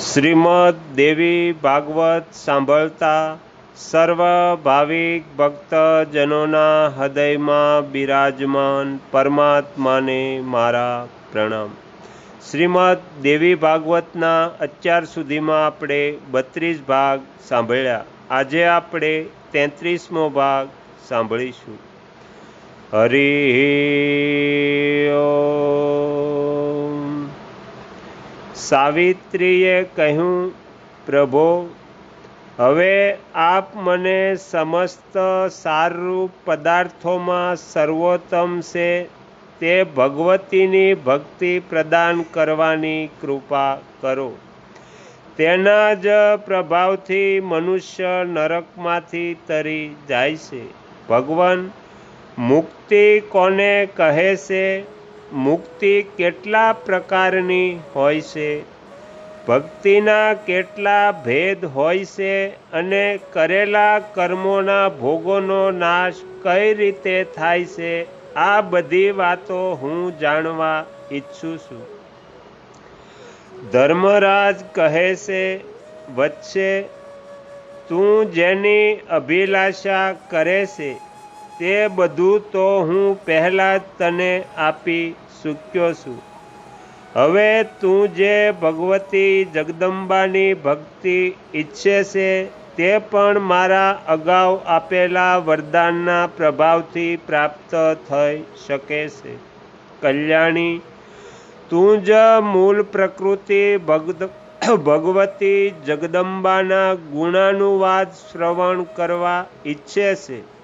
શ્રીમદ દેવી ભાગવત સાંભળતા સર્વ ભાવિક ભક્તજનોના હૃદયમાં બિરાજમાન પરમાત્માને મારા પ્રણામ. શ્રીમદ દેવી ભાગવતના અત્યાર સુધીમાં આપણે બત્રીસ ભાગ સાંભળ્યા. આજે આપણે તેત્રીસમો ભાગ સાંભળીશું. હરિ સાવિત્રીએ કહ્યું, પ્રભો, હવે આપ મને સમસ્ત સારરૂપ પદાર્થોમાં સર્વોત્તમ છે, તે ભગવતીની ભક્તિ પ્રદાન કરવાની કૃપા કરો. તેના જ પ્રભાવથી મનુષ્ય નરકમાંથી તરી જાય છે. ભગવાન, મુક્તિ કોને કહે છે? મુક્તિ કેટલા પ્રકારની હોય છે? ભક્તિના કેટલા ભેદ હોય છે અને કરેલા કર્મોના ભોગોનો નાશ કઈ રીતે થાય છે? આ બધી વાતો હું જાણવા ઈચ્છું છું. ધર્મરાજ કહે છે વચ્ચે તું જેની અભિલાષા કરે છે તે બધું તો હું પહેલાં જ તને આપી ચૂક્યો છું. હવે તું જે ભગવતી જગદંબાની ભક્તિ ઈચ્છે છે, તે પણ મારા અગાઉ આપેલા વરદાનના પ્રભાવથી પ્રાપ્ત થઈ શકે છે. કલ્યાણી, તું જ મૂળ પ્રકૃતિ ભગદ, ભગવતી જગદંબાના ગુણાનુવાદ શ્રવણ કરવા ઈચ્છે છે.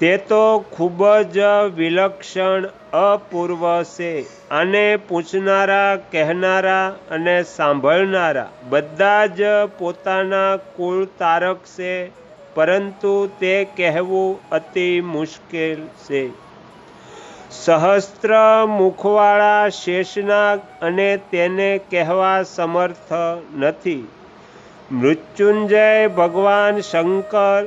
તે તો ખૂબ જ વિલક્ષણ, અપૂર્વ છે. આને પૂછનારા, કહેનારા અને સાંભળનારા બધા જ પોતાના કુળ તારક છે, પરંતુ તે કહેવું અતિ મુશ્કેલ છે. સહસ્ત્ર મુખવાળા શેષનાગ અને તેને કહેવા સમર્થ નથી. મૃત્યુંજય ભગવાન શંકર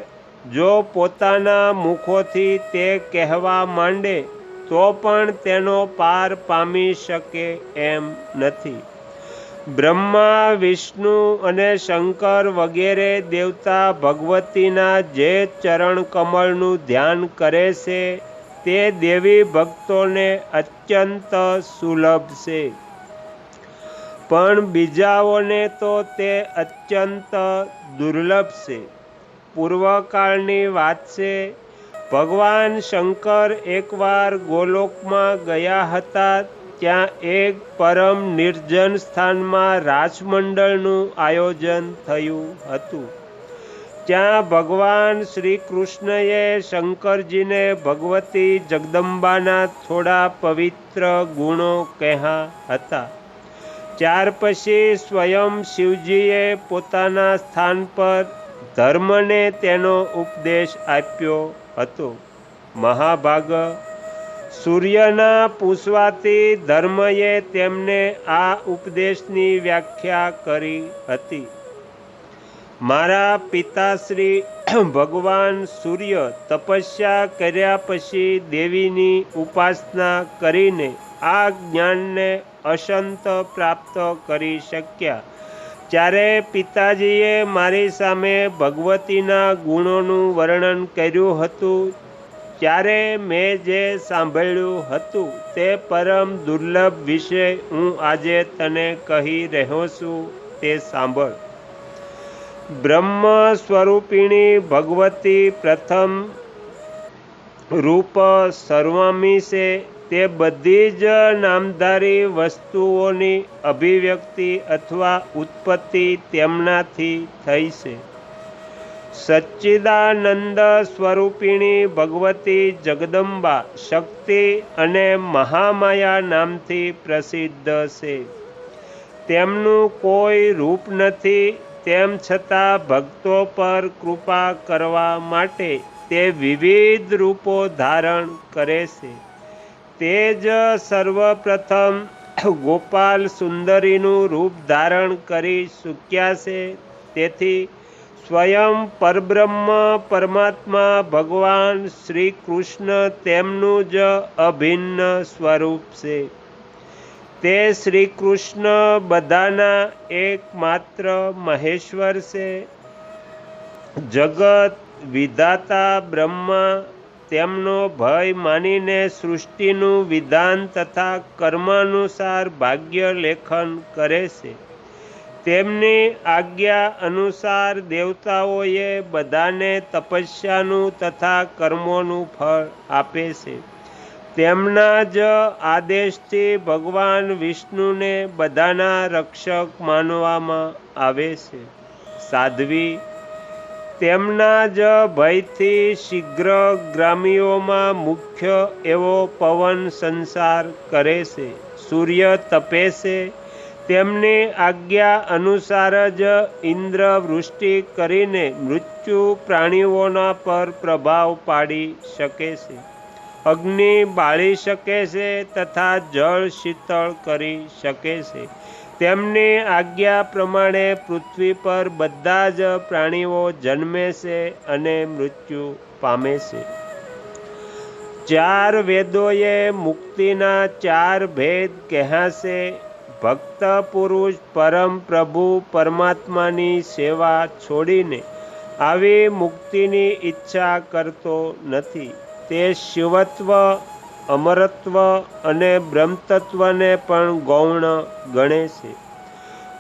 જો પોતાના મુખોથી તે કહેવા માંડે, તો પણ તેનો પાર પામી શકે એમ નથી. બ્રહ્મા, વિષ્ણુ અને શંકર વગેરે દેવતા ભગવતીના જે ચરણ કમળનું ધ્યાન કરે છે, તે દેવી ભક્તોને અત્યંત સુલભ છે. પણ બીજાઓને તો તે અત્યંત દુર્લભ છે. પૂર્વકાળની વાત છે. ભગવાન શંકર એકવાર ગોલોકમાં ગયા હતા, ત્યાં એક પરમ નિર્જન સ્થાનમાં રાજમંડળનું આયોજન થયું હતું. ત્યાં ભગવાન શ્રી કૃષ્ણએ શંકરજીને ભગવતી જગદંબાના થોડા પવિત્ર ગુણો કહ્યા હતા. ત્યાર પછી સ્વયં શિવજીએ પોતાના સ્થાન પર ધર્મને તેનો ઉપદેશ આપ્યો હતો. મહાભાગ સૂર્યના પૂછવાથી ધર્મએ તેમને આ ઉપદેશની વ્યાખ્યા કરી હતી. મારા પિતાશ્રી, ભગવાન સૂર્ય તપસ્યા કર્યા પછી દેવીની ઉપાસના કરીને આ જ્ઞાનને અસંત પ્રાપ્ત કરી શક્યા. ત્યારે પિતાજીએ મારી સામે ભગવતીના ગુણોનું વર્ણન કર્યું હતું, ત્યારે મેં જે સાંભળ્યું હતું તે પરમ દુર્લભ વિશે હું આજે તને કહી રહ્યો છું, તે સાંભળ. બ્રહ્મ સ્વરૂપિણી ભગવતી પ્રથમ રૂપ સર્વમી છે. તે બધી જ નામધારી વસ્તુઓની અભિવ્યક્તિ અથવા ઉત્પત્તિ તેમનાથી થઈ છે. સચ્ચિદાનંદ સ્વરૂપિણી ભગવતી જગદંબા શક્તિ અને મહામાયા નામથી પ્રસિદ્ધ છે. તેમનું કોઈ રૂપ નથી, તેમ છતાં ભક્તો પર કૃપા કરવા માટે તે વિવિધ રૂપો ધારણ કરે છે. તે જ સર્વપ્રથમ ગોપાલ સુંદરીનું રૂપ ધારણ કરી ચૂક્યા છે. તેથી સ્વયં પરબ્રહ્મ પરમાત્મા ભગવાન શ્રી કૃષ્ણ તેમનું જ અભિન્ન સ્વરૂપ છે. તે શ્રી કૃષ્ણ બધાના એકમાત્ર મહેશ્વર છે. જગત વિધાતા બ્રહ્મા તેમનો ભય માનીને સૃષ્ટિનું વિધાન તથા કર્માનુસાર ભાગ્ય લેખન કરે છે. તેમની આજ્ઞા અનુસાર દેવતાઓએ બધાને તપસ્યાનું તથા કર્મોનું ફળ આપે છે. તેમના જ આદેશથી ભગવાન વિષ્ણુને બધાના રક્ષક માનવામાં આવે છે. સાધ્વી તેમના જ ભયથી શીઘ્ર ગ્રામીઓમાં મુખ્ય એવો પવન સંસાર કરે છે. સૂર્ય તપે છે તેમની આજ્ઞા અનુસાર જ ઇન્દ્ર વૃષ્ટિ કરીને મૃત્યુ પ્રાણીઓના પર પ્રભાવ પાડી શકે છે. અગ્નિ બાળી શકે છે તથા જળ શીતળ કરી શકે છે. તેમની આજ્ઞા પ્રમાણે પૃથ્વી પર બધા જ પ્રાણીઓ જન્મે છે અને મૃત્યુ પામે છે ચાર વેદોએ મુક્તિના ચાર ભેદ કહ્યા છે ભક્ત પુરુષ પરમ પ્રભુ પરમાત્માની સેવા છોડીને આવી મુક્તિની ઈચ્છા કરતો નથી. તે શિવત્વ અમરત્વ અને બ્રહ્મતત્વને પણ ગૌણ ગણે છે.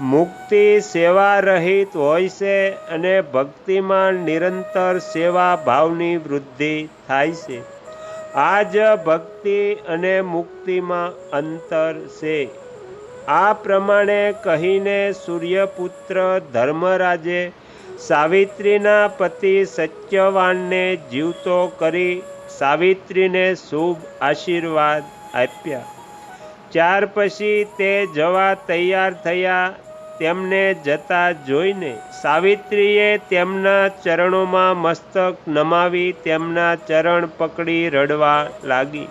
મુક્તિ સેવા રહિત હોય છે અને ભક્તિમાં નિરંતર સેવા ભાવની વૃદ્ધિ થાય છે. આ જ ભક્તિ અને મુક્તિમાં અંતર છે. આ પ્રમાણે કહીને સૂર્યપુત્ર ધર્મરાજે સાવિત્રીના પતિ સત્યવાનને જીવતો કરી સાવિત્રીને શુભ આશીર્વાદ આપ્યા. ત્યાર પછી તે જવા તૈયાર થયા, તેમને જતા જોઈને સાવિત્રીએ તેમના ચરણોમાં મસ્તક નમાવી તેમના ચરણ પકડી રડવા લાગી.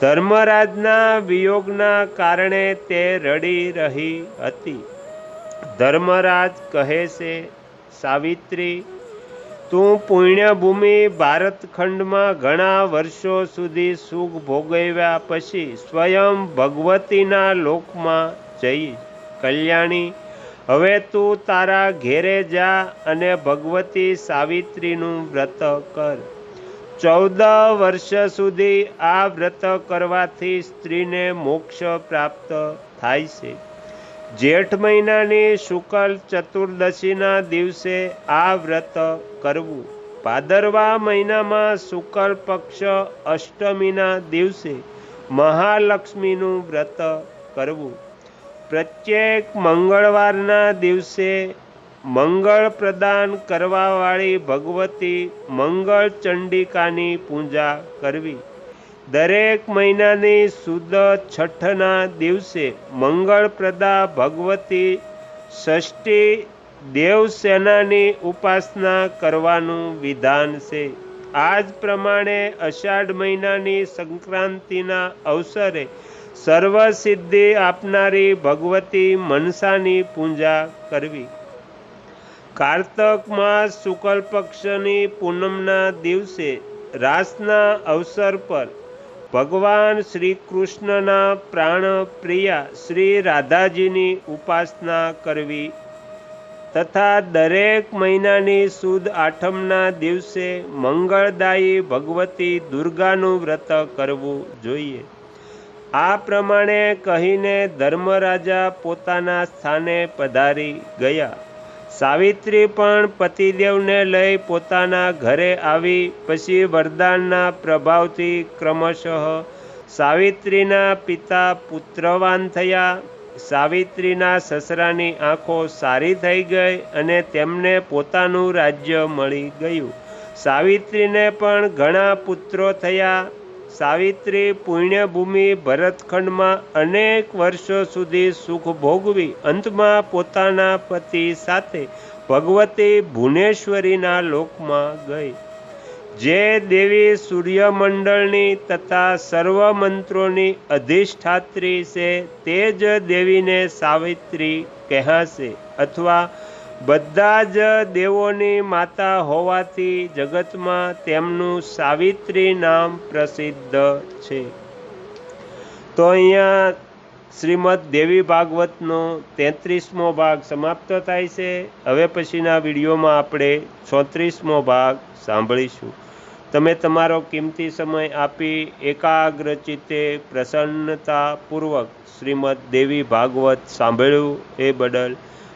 ધર્મરાજના વિયોગના કારણે તે રડી રહી હતી. ધર્મરાજ કહે છે, સાવિત્રી તું પુણ્યભૂમિ ભારતખંડમાં ઘણા વર્ષો સુધી સુખ ભોગવ્યા પછી સ્વયં ભગવતીના લોકમાં જઈ. કલ્યાણી, હવે તું તારા ઘેરે જા અને ભગવતી સાવિત્રીનું વ્રત કર. ચૌદ વર્ષ સુધી આ વ્રત કરવાથી સ્ત્રીને મોક્ષ પ્રાપ્ત થાય છે. જેઠ મહિનાની શુકલ ચતુર્દશીના દિવસે આ વ્રત કરવું. ભાદરવા મહિનામાં શુકલ પક્ષ અષ્ટમીના દિવસે મહાલક્ષ્મીનું વ્રત કરવું. પ્રત્યેક મંગળવારના દિવસે મંગળ પ્રદાન કરવાવાળી ભગવતી મંગળ ચંડિકાની પૂજા કરવી. દરેક મહિનાની સુદ છઠ્ઠના દિવસે મંગળપ્રદા ભગવતી ષષ્ઠી દેવસેનાની ઉપાસના કરવાનું વિધાન છે. આ જ પ્રમાણે અષાઢ મહિનાની સંક્રાંતિના અવસરે સર્વસિદ્ધિ આપનારી ભગવતી મનસાની પૂજા કરવી. કાર્તક માસ શુક્લ પક્ષની પૂનમના દિવસે રાસના અવસર પર ભગવાન શ્રી કૃષ્ણના પ્રાણ પ્રિયા શ્રી રાધાજીની ઉપાસના કરવી તથા દરેક મહિનાની સુદ આઠમના દિવસે મંગળદાયી ભગવતી દુર્ગાનું વ્રત કરવું જોઈએ. આ પ્રમાણે કહીને ધર્મરાજા પોતાના સ્થાને પધારી ગયા. સાવિત્રી પણ પતિદેવને લઈ પોતાના ઘરે આવી, પછી વરદાનના પ્રભાવથી ક્રમશઃ સાવિત્રીના પિતા પુત્રવાન થયા. સાવિત્રીના સસરાની આંખો સારી થઈ ગઈ અને તેમને પોતાનું રાજ્ય મળી ગયું. સાવિત્રીને પણ ઘણા પુત્રો થયા. સાવિત્રી પુણ્યભૂમિ ભરતખંડમાં અનેક વર્ષો સુધી સુખ ભોગવી અંતમાં પોતાના પતિ સાથે ભગવતી ભુવનેશ્વરીના લોકમાં ગઈ. જે દેવી સૂર્યમંડળની તથા સર્વ મંત્રોની અધિષ્ઠાત્રી છે તે જ દેવીને સાવિત્રી કહેશે અથવા બધા જ દેવોની માતા હોવાથી જગતમાં તેમનું સાવિત્રી નામ પ્રસિદ્ધ છે. તો અહીંયા શ્રીમદ દેવી ભાગવતનો તેત્રીસમો ભાગ સમાપ્ત થાય છે. હવે પછીના વિડીયોમાં આપણે ચોત્રીસમો ભાગ સાંભળીશું. તમે તમારો કિંમતી સમય આપી એકાગ્ર ચિત્તે પ્રસન્નતાપૂર્વક શ્રીમદ દેવી ભાગવત સાંભળ્યું એ બદલ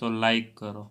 તો લાઈક કરો.